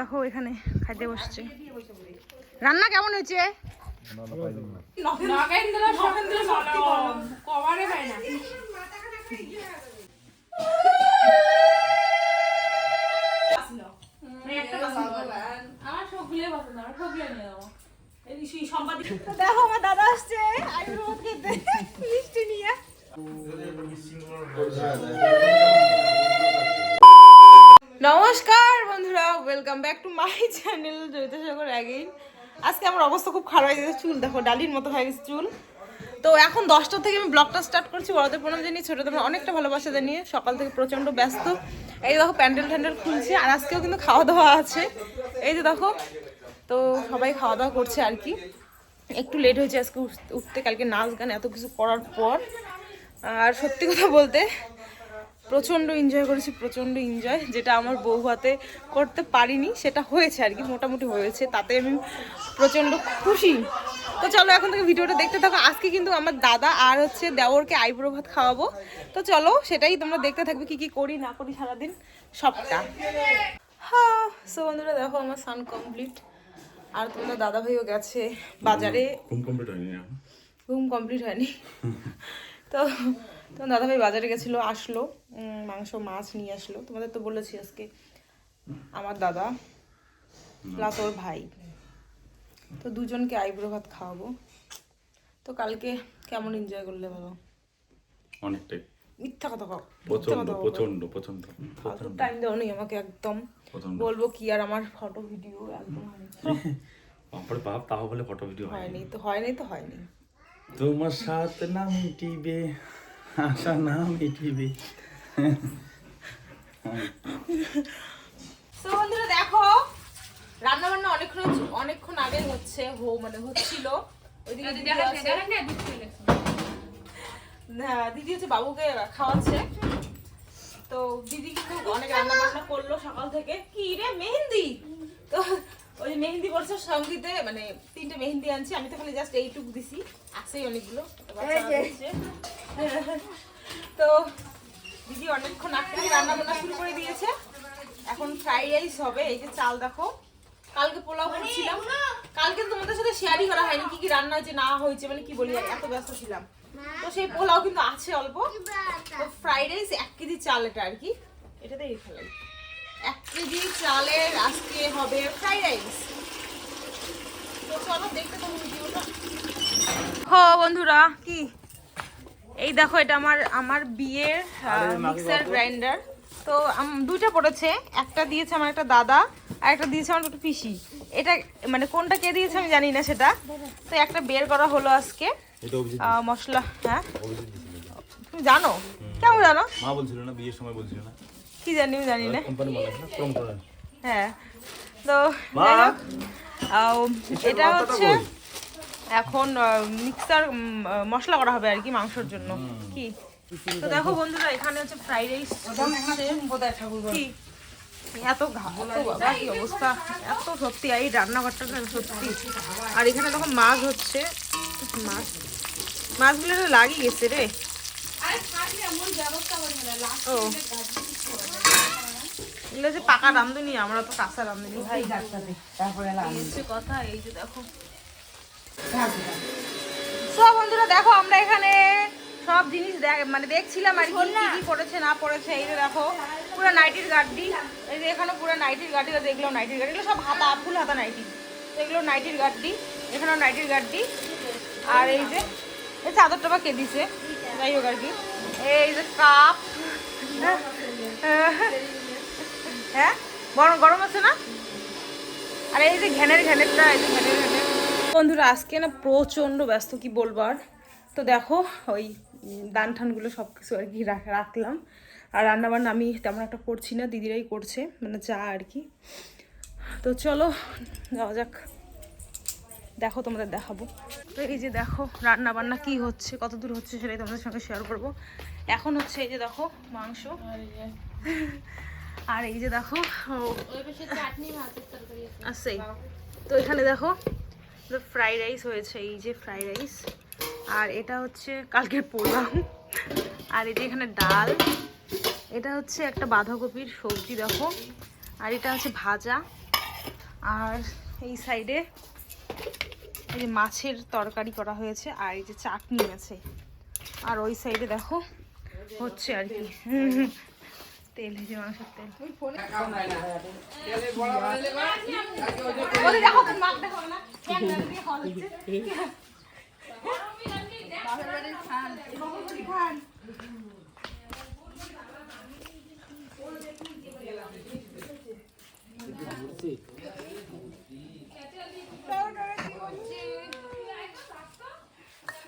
দেখো এখানে খাইতে বসছে। রান্না কেমন হয়েছে? দেখো আমার দাদা আসছে। আইব্রো খেতে মিষ্টি নিয়ে। নমস্কার। Welcome back to my channel Joyita Sagar again আজকে আমার অবস্থা খুব খারাপ হয়ে গেছে, চুল দেখো, ডালির মতো হয়ে গেছে চুল। তো এখন দশটা থেকে আমি ব্লগটা স্টার্ট করছি, বড়দের প্রণাম জানিয়ে, ছোটদের অনেকটা ভালোবাসা জানিয়ে। সকাল থেকে প্রচণ্ড ব্যস্ত। এই দেখো, প্যান্ডেল ট্যান্ডেল খুলছে, আর আজকেও কিন্তু খাওয়া দাওয়া আছে। এই যে দেখো, তো সবাই খাওয়া দাওয়া করছে আর কি। একটু লেট হয়েছে, আজকে উঠ- উঠতে কালকে নাচ গান এত কিছু করার পর। আর সত্যি কথা বলতে প্রচণ্ড এনজয় করেছি প্রচণ্ড এনজয় যেটা আমার বউ হাতে করতে পারিনি সেটা হয়েছে আর কি মোটামুটি হয়েছে তাতে আমি প্রচণ্ড খুশি। তো চলো এখন থেকে ভিডিওটা দেখতে থাকো। আজকে কিন্তু আমার দাদা আর হচ্ছে দেওরকে আইব্রো ভাত খাওয়াবো। তো চলো সেটাই তোমরা দেখতে থাকবে কি কি করি না করি সারাদিন সবটা। হ্যাঁ সো বন্ধুরা দেখো আমার সান কমপ্লিট আর তোমাদের দাদা ভাইও গেছে বাজারে। ঘুম কমপ্লিট হয়নি ঘুম কমপ্লিট হয়নি। তো তোমার দাদাভাই বাজারে গেছিল আসলো মাংস মাছ নিয়ে আসলো। তোমাদের তো বলেছি আজকে আমার দাদা প্লাস ওর ভাই। তো দুজনকে আইব্রো ভাত খাওয়াবো। তো কালকে কেমন এনজয় করলে বলো অনেকটাই। মিথ্যা কথা কও প্রচণ্ড। প্রচণ্ড প্রচণ্ড টাইম দাও নি আমাকে একদম। বলব কি আর আমার ফটো ভিডিও একদম হয়নি। বাপরে বাপ তাও বলে ফটো ভিডিও হয়নি। তো হয়নি তো হয়নি। তোমার সাথে না মিটিবে আশা না মিটিবে তো বন্ধুরা দেখো রান্না বান্না অনেকক্ষণ অনেকক্ষণ আগে হচ্ছে হো মানে হচ্ছিল। ওইদিকে দিদি আছে। দিদি হচ্ছে বাবুকে খাওয়াচ্ছে। তো দিদি কিন্তু অনেক রান্না বান্না করল সকাল থেকে। কি রে মেহেন্দি? তো ওই মেহেন্দি করছে সঙ্গীতে মানে তিনটে মেহেন্দি আনছি। আমি তো খালি জাস্ট এইটুক দিছি। আছেই অনেকগুলো। দিচ্ছে। তো দিদি অনেকক্ষণ আগ থেকে রান্না বান্না শুরু করে দিয়েছে। এখন ফ্রাইড রাইস হবে এই যে চাল দেখো। কালকে পোলাও করছিলাম। কালকে তোমাদের সাথে শেয়ারই করা হয়নি কি কি রান্না হয়েছে না হয়েছে মানে কি বলি এত ব্যস্ত ছিলাম। তো সেই পোলাও কিন্তু আছে অল্প। তো ফ্রাইড রাইস এক কেজি চাল এটা আর কি। এটাতে এই ফেলাই এক কেজি চালের আজকে হবে ফ্রাইড রাইস। তো চলো দেখতে থাকো ভিডিওটা। হো বন্ধুরা কি? এই দেখো এটা আমার আমার বিয়ের মিক্সার গ্রাইন্ডার তো দুইটা পড়েছে। একটা দিয়েছে আমার একটা দাদা আর একটা দিয়েছে আমার একটা পিসি। এটা মানে কোনটা কে দিয়েছে আমি জানি না সেটা। তো একটা বের করা হলো আজকে। মশলা হ্যাঁ। তুমি জানো? কেমন জানো? মা বলছিল না বিয়ের সময় বলছিল না। কি জানি আমি জানি না। হ্যাঁ। তো এটা হচ্ছে এখন মিক্সার মশলা করা হবে আর কি মাংসের জন্য। কি? তো দেখো বন্ধুরা এখানে হচ্ছে ফ্রাইড রাইস কি? এত বাবা কি অবস্থা? এত সত্যি এই রান্নাঘরটা না সত্যি। আর এখানে দেখো মাছ হচ্ছে। মাছ মাছগুলো তো লাগিয়ে গেছে রে। ও। এগুলো পাকা রান্ধুনি আমরা তো কাঁচা রান্ধুনি ভাই এই কথা এই যে দেখো। সব বন্ধুরা দেখো আমরা এখানে সব জিনিস দেখ- মানে দেখছিলাম আর কি কি পড়েছে না পড়েছে এই যে দেখো পুরো নাইটির গাড্ডি এই যে এখানে পুরো নাইটির গাড্ডি দেখল নাইটির গাড্ডি এগুলো সব হাতা ফুল হাতা নাইটি এগুলো নাইটির গাড্ডি এখানেও নাইটির গাড্ডি আর এই যে এই চাদরটা বা কে দিছে? যাই হোক আর কি এই যে কাপ হ্যাঁ গরম গরম আছে না? আর এই যে ঘ্যানের ঘ্যানেরটা এই যে ঘ্যানের ঘ্যানের বন্ধুরা আজকে না প্রচণ্ড ব্যস্ত কি বলবার তো দেখো ওই দান ঠানগুলো সব কিছু আর কি রাখলাম। আর রান্নাবান্না আমি তেমন একটা করছি না দিদিরাই করছে মানে যা আর কি। তো চলো যাওয়া যাক। দেখো তোমাদের দেখাবো। তো এই যে দেখো রান্না বান্না কি হচ্ছে কত দূর হচ্ছে সেটাই তোমাদের সঙ্গে শেয়ার করব। এখন হচ্ছে এই যে দেখো মাংস। আর এই যে দেখো আছে। আছে তো এখানে দেখো ফ্রাইড রাইস হয়েছে, এই যে ফ্রাইড রাইস আর এটা হচ্ছে কালকের পোলাও। আর এই যে এখানে ডাল। এটা হচ্ছে একটা বাঁধাকপির সবজি, দেখো। আর এটা হচ্ছে ভাজা। আর এই সাইডে এই যে মাছের তরকারি করা হয়েছে, আর এই যে চাটনি আছে। আর ওই সাইডে দেখো, হচ্ছে আর কি। তেল যে মাংসের তেল। তুমি মাছ দেখো না। ক্যামেরা দিয়ে হল হচ্ছে।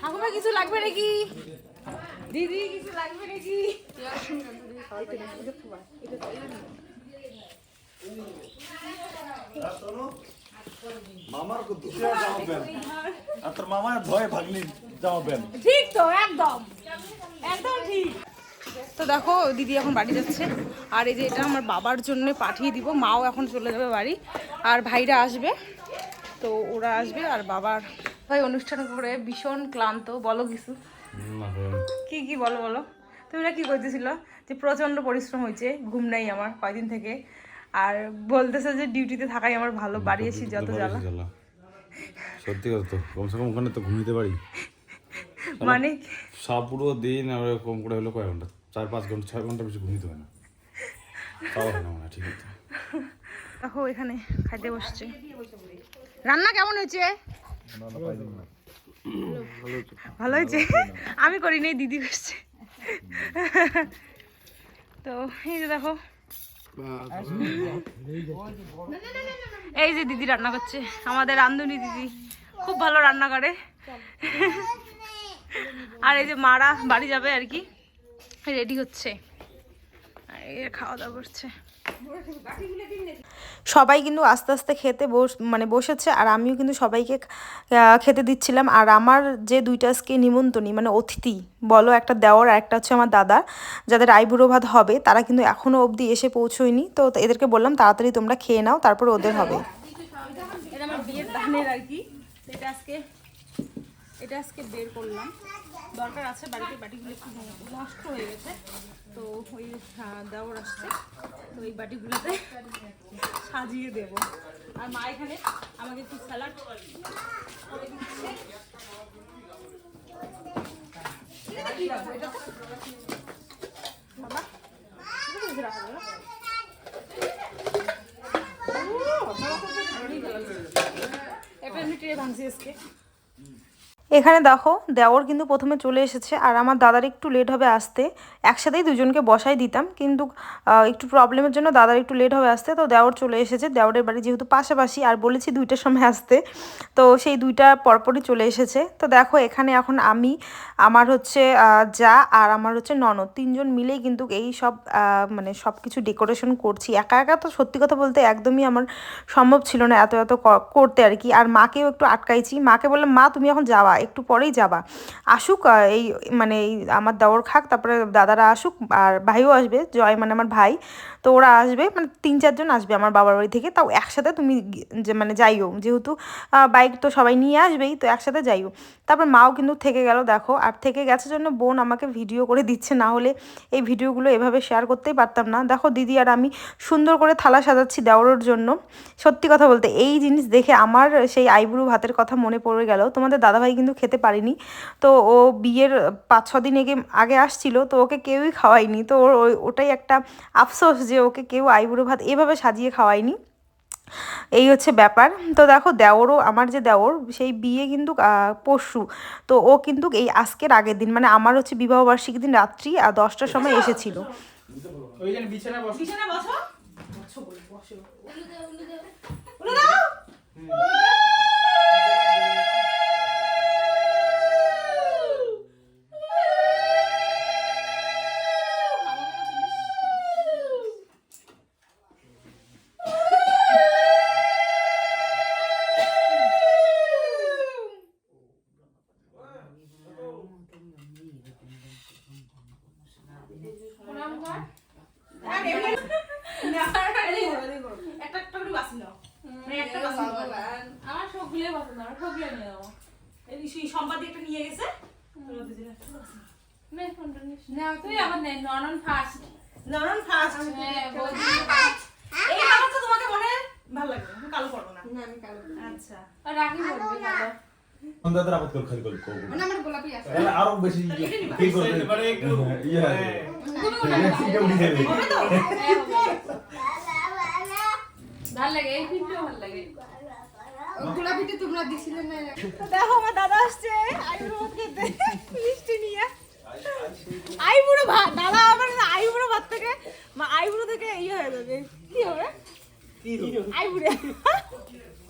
ঠাকুমা কিছু লাগবে নাকি? দিদি কিছু লাগবে নাকি? মামার দুশো জামা প্যান্ট আর তোর মামার ভয়ে ভাগনি জামা প্যান্ট ঠিক তো একদম একদম ঠিক তো দেখো দিদি এখন বাড়ি যাচ্ছে। আর এই যে এটা আমার বাবার জন্য পাঠিয়ে দিব মাও এখন চলে যাবে বাড়ি। আর ভাইরা আসবে তো ওরা আসবে আর বাবার ভাই অনুষ্ঠান করে ভীষণ ক্লান্ত বলো কিছু। কি কি বলো বলো। তুমি না কি করতেছিল? যে প্রচণ্ড পরিশ্রম হয়েছে ঘুম নাই আমার কয়দিন থেকে। আর বলতেছে যে ডিউটিতে থাকাই আমার ভালো বাড়ি এসে যত জ্বালা। সত্যি কথা তো কমসে কম ওখানে তো ঘুমিতে পারি। মানে সব পুরো দিন আমরা কম করে হলো কয় ঘণ্টা? চার পাঁচ ঘণ্টা ছয় ঘণ্টা বেশি ঘুমিতে হয় না। তাও হয় না ঠিক আছে। দেখো এখানে খাইতে বসছে। রান্না কেমন হয়েছে? ভালো হয়েছে। আমি করিনি দিদি করছে তো এই যে দেখো। এই যে দিদি রান্না করছে, আমাদের রান্ধুনি দিদি। খুব ভালো রান্না করে। আর এই যে মারা বাড়ি যাবে আর কি। রেডি হচ্ছে। এই খাওয়া দাওয়া করছে। সবাই কিন্তু আস্তে আস্তে খেতে বস মানে বসেছে, আর আমিও কিন্তু সবাইকে খেতে দিচ্ছিলাম। আর আমার যে দুইটা আজকে নিমন্ত্রণী মানে অতিথি, বলো একটা দেওয়ার আর একটা হচ্ছে আমার দাদা, যাদের আইবুড়ো ভাত হবে, তারা কিন্তু এখনও অবধি এসে পৌঁছোয়নি। তো এদেরকে বললাম, তাড়াতাড়ি তোমরা খেয়ে নাও, তারপর ওদের হবে। আর কি। এটা আজকে বের করলাম। দরকার আছে বাড়িতে বাটিগুলো একটু নষ্ট হয়ে গেছে। তো ওই আহ, দেওয়ার আসছে। তো এই বাটিগুলোতে সাজিয়ে দেব। আর মা এখানে আমাকে একটু স্যালাড বাবা রাখা একটা ভাঙছি আজকে। এখানে দেখো, দেওর কিন্তু প্রথমে চলে এসেছে, আর আমার দাদার একটু লেট হবে আসতে। একসাথেই দুজনকে বসাই দিতাম, কিন্তু একটু প্রবলেমের জন্য দাদার একটু লেট হবে আসতে, তো দেওর চলে এসেছে। দেওরের বাড়ি যেহেতু পাশাপাশি, আর বলেছি দুইটার সময় আসতে, তো সেই দুইটা পরপরই চলে এসেছে। তো দেখো, এখানে এখন আমি, আমার হচ্ছে যা, আর আমার হচ্ছে ননদ। তিনজন মিলেই কিন্তু এই সব মানে সব কিছু ডেকোরেশন করছি। একা একা তো সত্যি কথা বলতে একদমই আমার সম্ভব ছিল না এত এত করতে আর কি। আর মাকেও একটু আটকাইছি। মাকে বললাম, মা, তুমি এখন যাওয়া। একটু পরেই যাবা। আসুক এই মানে এই আমার দেওর খাক, তারপরে দাদারা আসুক, আর ভাইও আসবে, জয় মানে আমার ভাই, তো ওরা আসবে মানে তিন চারজন আসবে আমার বাবার বাড়ি থেকে, তাও একসাথে তুমি যে মানে যাইও। যেহেতু বাইক তো সবাই নিয়ে আসবেই, তো একসাথে যাইও। তারপর মাও কিন্তু থেকে গেল, দেখো, আর থেকে গেছে জন্য বোন আমাকে ভিডিও করে দিচ্ছে, না হলে এই ভিডিওগুলো এভাবে শেয়ার করতেই পারতাম না। দেখো দিদি আর আমি সুন্দর করে থালা সাজাচ্ছি দেওয়ার জন্য। সত্যি কথা বলতে, এই জিনিস দেখে আমার সেই আইবুড়ো ভাতের কথা মনে পড়ে গেল। তোমাদের দাদাভাই কিন্তু খেতে পারিনি। তো ও বিয়ের পাঁচ ছ দিন আগে আগে আসছিল তো ওকে কেউই খাওয়ায়নি। তো ওর ওই- ওটাই একটা আফসোস যে ওকে কেউ আইবুড়ো ভাত এভাবে সাজিয়ে খাওয়ায়নি। এই হচ্ছে ব্যাপার। তো দেখো দেওরও আমার যে দেওর সেই বিয়ে কিন্তু পরশু। তো ও কিন্তু এই আজকের আগের দিন মানে আমার হচ্ছে বিবাহ বার্ষিকী দিন রাত্রি আর দশটার সময় এসেছিল। ওইখানে বিছানা বসো বিছানা বসো বসো বলি, বসো। উলু দাও। আর এমনি- না, এদিকে করো, এদিকে করো। একটা একটা করে বাছি নাও। মানে একটা বাছি নাও। আমার সবগুলোই পছন্দ আমার সবগুলো নিয়ে যাব এই সেই সম্পাদি একটা নিয়ে গেছে ওরা দুজনে একটা বাছি নাও। নে, কোনটা নিস? তুই আবার নে ননন ফার্স্ট নরম ফার্স্ট হ্যাঁ বৌদি এই বাবা তো তোমাকে মনে ভালো লাগবে না কালো পরবো না না আমি কালো করি। আচ্ছা। আর রাখি পরবি কালো সন্ধ্যাদের আপদ করে খালি করে করব। মানে আমার গোলাপি আছে। তাহলে আরও বেশি কি করবে। এবারে একটু ইয়ে হ্যাঁ। সিটে উঠে যাবে ভালো লাগে এই পিঠেও ভালো লাগে। ও তোমরা দিছিলে না? দেখো আমার দাদা আসছে। আইবুড়ো ভাত খেতে। মিষ্টি নিয়ে। আইবুড়ো ভাত? দাদা আমার আইবুড়ো ভাত থেকে আইবুড়ো থেকে ইয়ে হয়ে যাবে। কি হবে? আইবুড়া।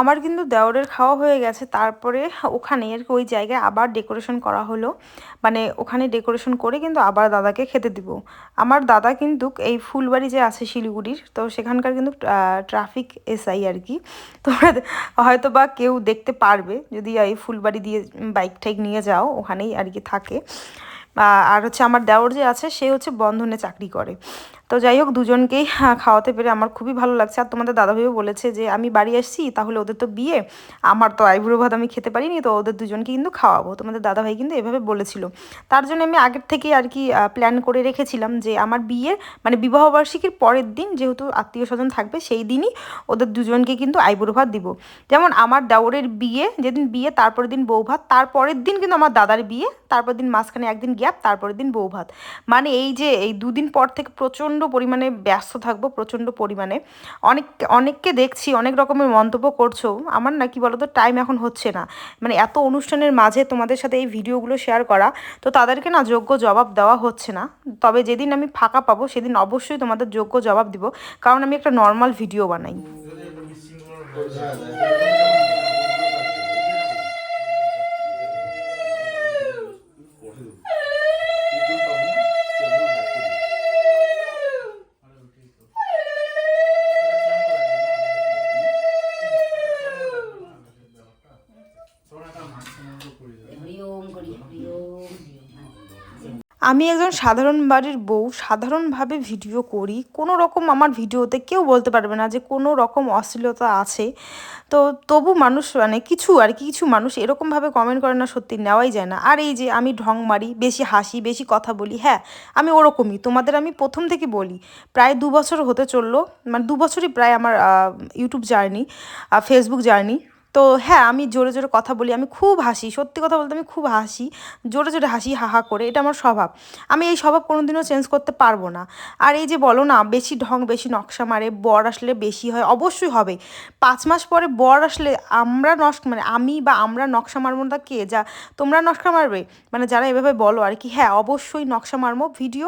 আমার কিন্তু দেওরের খাওয়া হয়ে গেছে। তারপরে ওখানে আর কি ওই জায়গায় আবার ডেকোরেশন করা হলো। মানে ওখানে ডেকোরেশন করে কিন্তু আবার দাদাকে খেতে দিব। আমার দাদা কিন্তু এই ফুলবাড়ি যে আছে শিলিগুড়ির, তো সেখানকার কিন্তু ট্রাফিক এসআই আর কি। তোমরা হয়তো বা কেউ দেখতে পারবে যদি এই ফুলবাড়ি দিয়ে বাইক টাইক নিয়ে যাও, ওখানেই আর কি থাকে। আর হচ্ছে আমার দেওর যে আছে, সে হচ্ছে বন্ধনে চাকরি করে। তো যাই হোক দুজনকেই হ্যাঁ, খাওয়াতে পেরে আমার খুবই ভালো লাগছে। আর তোমাদের দাদাভাইও বলেছে যে আমি বাড়ি আসছি তাহলে ওদের তো বিয়ে। আমার তো আইবুড়ো ভাত আমি খেতে পারিনি তো ওদের দুজনকে কিন্তু খাওয়াবো। তোমাদের দাদাভাই কিন্তু এভাবে বলেছিল। তার জন্য আমি আগের থেকেই আর কি প্ল্যান করে রেখেছিলাম যে আমার বিয়ে মানে বিবাহবার্ষিকীর পরের দিন যেহেতু আত্মীয় স্বজন থাকবে সেই দিনই ওদের দুজনকে কিন্তু আইবুড়ো ভাত দিব। যেমন আমার দেওরের বিয়ে যেদিন বিয়ে তারপরের দিন বউ ভাত তারপরের দিন কিন্তু আমার দাদার বিয়ে তারপর দিন মাঝখানে একদিন গ্যাপ তারপরের দিন বউ ভাত। মানে এই যে এই দুদিন পর থেকে প্রচণ্ড পরিমাণে ব্যস্ত থাকব, প্রচণ্ড পরিমাণে। অনেক, অনেককে দেখছি, অনেক রকমের মন্তব্য করছ। আমার না, কি বলতো টাইম এখন হচ্ছে না। মানে এত অনুষ্ঠানের মাঝে তোমাদের সাথে এই ভিডিওগুলো শেয়ার করা, তো তাদেরকে না যোগ্য জবাব দেওয়া হচ্ছে না। তবে যেদিন আমি ফাঁকা পাবো, সেদিন অবশ্যই তোমাদের যোগ্য জবাব দিব, কারণ আমি একটা নর্মাল ভিডিও বানাই। আমি একজন সাধারণ বাড়ির বউ, সাধারণভাবে ভিডিও করি। কোনো রকম আমার ভিডিওতে কেউ বলতে পারবে না যে কোনো রকম অশ্লীলতা আছে। তো তবু মানুষ মানে কিছু আর কি, কিছু মানুষ এরকমভাবে কমেন্ট করে না, সত্যি নেওয়াই যায় না। আর এই যে আমি ঢং মারি, বেশি হাসি, বেশি কথা বলি হ্যাঁ আমি ওরকমই। তোমাদের আমি প্রথম থেকে বলি, প্রায় দু বছর হতে চলল মানে দু বছরই প্রায় আমার ইউটিউব জার্নি ফেসবুক জার্নি তো হ্যাঁ আমি জোরে জোরে কথা বলি, আমি খুব হাসি, সত্যি কথা বলতে আমি খুব হাসি, জোরে জোরে হাসি হাহা করে, এটা আমার স্বভাব। আমি এই স্বভাব কোনোদিনও চেঞ্জ করতে পারব না। আর এই যে বলো না, বেশি ঢং, বেশি নকশা মারে, বর আসলে বেশি হয়, অবশ্যই হবে। পাঁচ মাস পরে বর আসলে আমরা নষ্ট মানে আমি বা আমরা নকশা মারবো না কে? যা, তোমরা নকশা মারবে? মানে যারা এভাবে বলো আর কি হ্যাঁ অবশ্যই নকশা মারবো, ভিডিও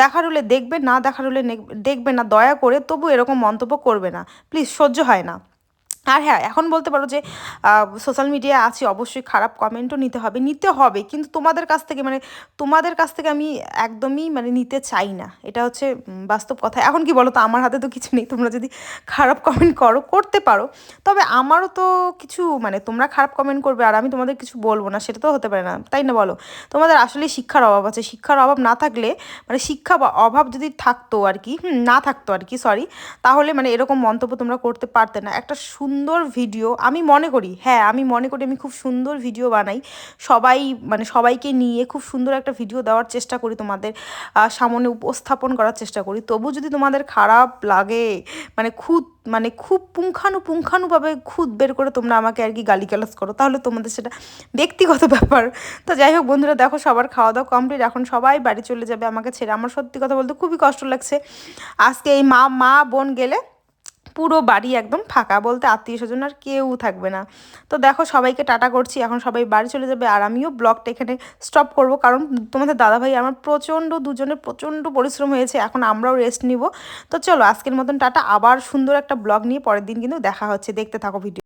দেখার হলে দেখবে, না দেখার হলে দেখবে না, দয়া করে, তবু এরকম মন্তব্য করবে না। প্লিজ সহ্য হয় না। আর হ্যাঁ এখন বলতে পারো যে সোশ্যাল মিডিয়া আছে, অবশ্যই খারাপ কমেন্টও নিতে হবে নিতে হবে, কিন্তু তোমাদের কাছ থেকে মানে তোমাদের কাছ থেকে আমি একদমই মানে নিতে চাই না। এটা হচ্ছে বাস্তব কথা। এখন কি বলো তো, আমার হাতে তো কিছু নেই, তোমরা যদি খারাপ কমেন্ট করো, করতে পারো। তবে আমারও তো কিছু মানে তোমরা খারাপ কমেন্ট করবে, আর আমি তোমাদের কিছু বলব না, সেটা তো হতে পারে না, তাই না বলো? তোমাদের আসলে শিক্ষার অভাব আছে। শিক্ষার অভাব না থাকলে মানে শিক্ষা অভাব যদি থাকতো আর কি না থাকতো আর কি সরি তাহলে মানে এরকম মন্তব্য তোমরা করতে পারতে না। একটা সুন্দর ভিডিও আমি মনে করি হ্যাঁ আমি মনে করি আমি খুব সুন্দর ভিডিও বানাই। সবাই মানে সবাইকে নিয়ে খুব সুন্দর একটা ভিডিও দেওয়ার চেষ্টা করি তোমাদের সামনে উপস্থাপন করার চেষ্টা করি। তবু যদি তোমাদের খারাপ লাগে মানে খুদ মানে খুব পুঙ্খানু পুঙ্খানুভাবে খুদ বের করে তোমরা আমাকে আর কি গালিগালাজ করো, তাহলে তোমাদের সেটা ব্যক্তিগত ব্যাপার। তো যাই হোক বন্ধুরা, দেখো সবার খাওয়া দাওয়া কমপ্লিট এখন সবাই বাড়ি চলে যাবে আমাকে ছেড়ে। আমার সত্যি কথা বলতে খুবই কষ্ট লাগছে। আজকে এই মা মা বোন গেলে পুরো বাড়ি একদম ফাঁকা বলতে আত্মীয় স্বজন আর কেউ থাকবে না। তো দেখো সবাইকে টাটা করছি, এখন সবাই বাড়ি চলে যাবে আর আমিও ব্লগটা এখানে স্টপ করব কারণ তোমাদের দাদাভাই আমার প্রচণ্ড দুজনের প্রচণ্ড পরিশ্রম হয়েছে, এখন আমরাও রেস্ট নিব। তো চলো আজকের মতন টাটা, আবার সুন্দর একটা ব্লগ নিয়ে পরের দিন কিন্তু দেখা হচ্ছে, দেখতে থাকো ভিডিও